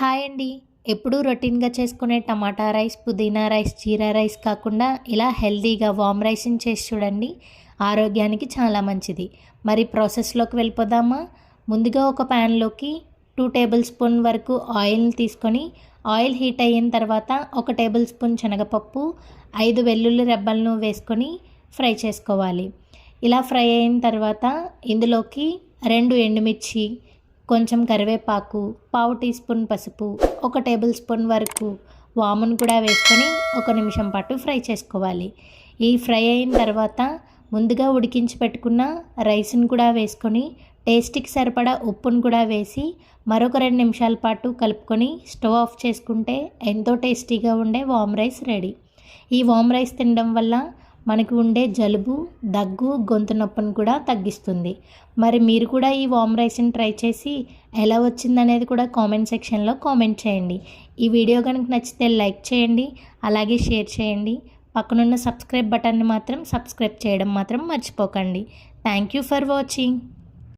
Hi అండి. ఎప్పుడూ రొటీన్గా చేసుకునే టమాటా రైస్ పుదీనా రైస్ జీరా రైస్ కాకుండా ఇలా హెల్తీగా వామ్ రైస్ని చేసి చూడండి. ఆరోగ్యానికి చాలా మంచిది. మరి ప్రాసెస్లోకి వెళ్ళిపోదామా? ముందుగా ఒక ప్యాన్లోకి టూ టేబుల్ స్పూన్ వరకు ఆయిల్ని తీసుకొని ఆయిల్ హీట్ అయిన తర్వాత ఒక టేబుల్ స్పూన్ శనగపప్పు ఐదు వెల్లుల్లి రెబ్బలను వేసుకొని ఫ్రై చేసుకోవాలి. ఇలా ఫ్రై అయిన తర్వాత ఇందులోకి రెండు ఎండుమిర్చి కొంచెం కరివేపాకు పావు టీ స్పూన్ పసుపు ఒక టేబుల్ స్పూన్ వరకు వామును కూడా వేసుకొని ఒక నిమిషం పాటు ఫ్రై చేసుకోవాలి. ఈ ఫ్రై అయిన తర్వాత ముందుగా ఉడికించి పెట్టుకున్న రైస్ని కూడా వేసుకొని టేస్ట్కి సరిపడా ఉప్పును కూడా వేసి మరొక రెండు నిమిషాల పాటు కలుపుకొని స్టవ్ ఆఫ్ చేసుకుంటే ఎంతో టేస్టీగా ఉండే వామ్ రైస్ రెడీ. ఈ వామ్ రైస్ తినడం వల్ల మనకు ఉండే జలుబు దగ్గు గొంతు నొప్పిని కూడా తగ్గిస్తుంది. మరి మీరు కూడా ఈ వామ్ రైస్ని ట్రై చేసి ఎలా వచ్చిందనేది కూడా కామెంట్ సెక్షన్లో కామెంట్ చేయండి. ఈ వీడియో కనుక నచ్చితే లైక్ చేయండి అలాగే షేర్ చేయండి. పక్కనున్న సబ్స్క్రైబ్ బటన్ని మాత్రం సబ్స్క్రైబ్ చేయడం మాత్రం మర్చిపోకండి. Thank you for watching.